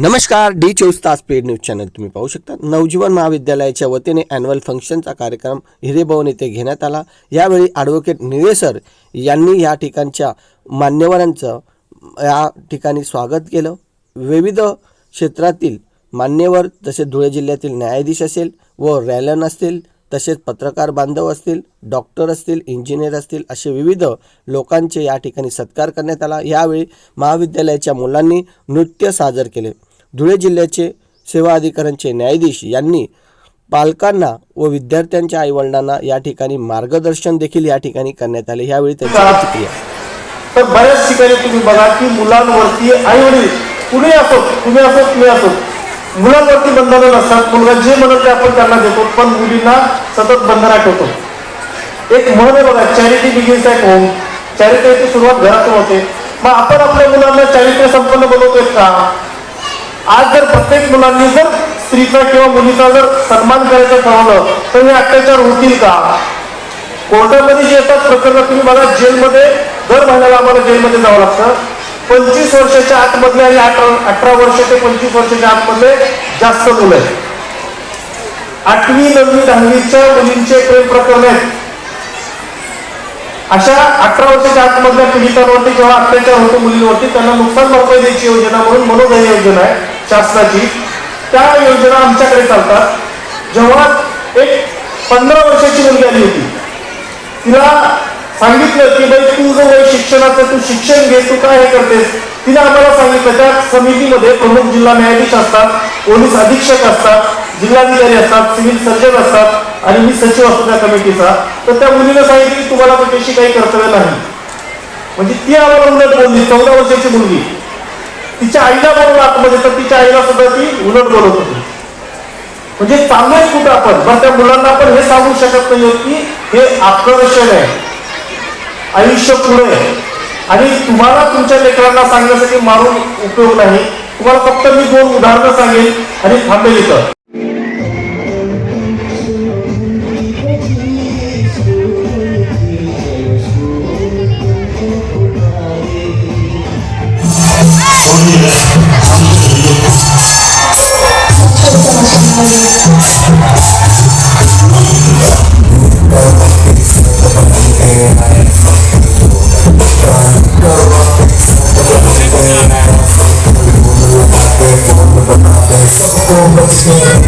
नमस्कार डी चोवीस तास पेड न्यूज चॅनल तुम्ही पाहू शकता. नवजीवन महाविद्यालयाच्या वतीने ॲन्युअल फंक्शनचा कार्यक्रम हिरेभवन येथे घेण्यात आला. यावेळी ॲडव्होकेट निळेसर यांनी या ठिकाणच्या मान्यवरांचं या ठिकाणी स्वागत केलं. विविध क्षेत्रातील मान्यवर जसे धुळे जिल्ह्यातील न्यायाधीश असेल व रॅलन असतील तसेच पत्रकार बांधव असतील डॉक्टर असतील इंजिनियर असतील असे विविध लोकांचे या ठिकाणी सत्कार करण्यात आला. यावेळी महाविद्यालयाच्या मुलांनी नृत्य सादर केले. धुळे जिल्ह्याचे सेवा अधिकाऱ्यांचे न्यायाधीश यांनी पालकांना व विद्यार्थ्यांच्या आईवडिलांना या ठिकाणी मार्गदर्शन देखील या ठिकाणी करण्यात आले. यावेळी त्यांची प्रतिक्रिया. तर बऱ्याच ठिकाणी तुम्ही बघा की मुलांवरती आई वडील कुणी असो तुम्ही असो तुम्ही असो मुलांवरती बंधनं नसतात. मुलगा जे म्हणत ते आपण त्यांना देतो पण मुलींना सतत बंधना ठेवतो. एक म्हण आहे बघा चॅरिटी बिगिन्स ॲट होम चॅरिटीची सुरुवात घरातून होते. मग आपण आपल्या मुलांना चॅरिटी संपन्न बनवतोय का? आज जर प्रत्येक मुलांनी जर स्त्रीचा किंवा मुलीचा जर सन्मान करायचं ठरवलं तर हे अत्याचार होतील का? कोर्टामध्ये जे येतात प्रकरण तुम्ही बघा जेलमध्ये दर महिन्याला आम्हाला जेलमध्ये जावं लागतं. पंचवीस वर्षाच्या आतमधले आणि अठरा अठरा वर्ष ते पंचवीस वर्षाच्या आतमधले जास्त मुलं आहेत. आठवी नववी दहावीच्या मुलींचे प्रेम प्रकरण आहेत. अशा अठरा वर्षाच्या आतमधल्या पीडितांवरती जेव्हा अत्याचार होतो मुलींवरती त्यांना नुकसान भरपाई द्यायची योजना म्हणून मनोदय योजना आहे. शासनाची. त्या योजना आमच्याकडे चालतात. जेव्हा एक पंधरा वर्षाची मुलगी आली होती तिला सांगितलं की बाई तू जो वय शिक्षणाचं तू शिक्षण घे तू काय हे करतेस? तिने आम्हाला सांगितलं त्या समितीमध्ये प्रमुख जिल्हा न्यायाधीश असतात पोलीस अधीक्षक असतात जिल्हाधिकारी असतात सिव्हिल सर्जन असतात आणि मी सचिव असतो त्या कमिटीचा. तर त्या मुलीनं सांगितलं की तुम्हाला त्याच्याशी काही कर्तव्य नाही. म्हणजे ती आम्हाला उलट बोलली चौदा वर्षाची मुलगी. तिच्या आईला बरोबर आतमध्ये म्हणजे, तर तिच्या आईला सुद्धा ती उलट बोलत होती. म्हणजे चांगलंय कुठं आपण. पण त्या मुलांना आपण हे सांगू शकत नाही की हे आकर्षण आहे. आयुष्य पुढे आहे. आणि तुम्हाला तुमच्या लेकरांना सांगण्यासाठी मारून उपयोग नाही. तुम्हाला फक्त मी दोन उदाहरणं सांगेन आणि थांबेल इथं. Thank you.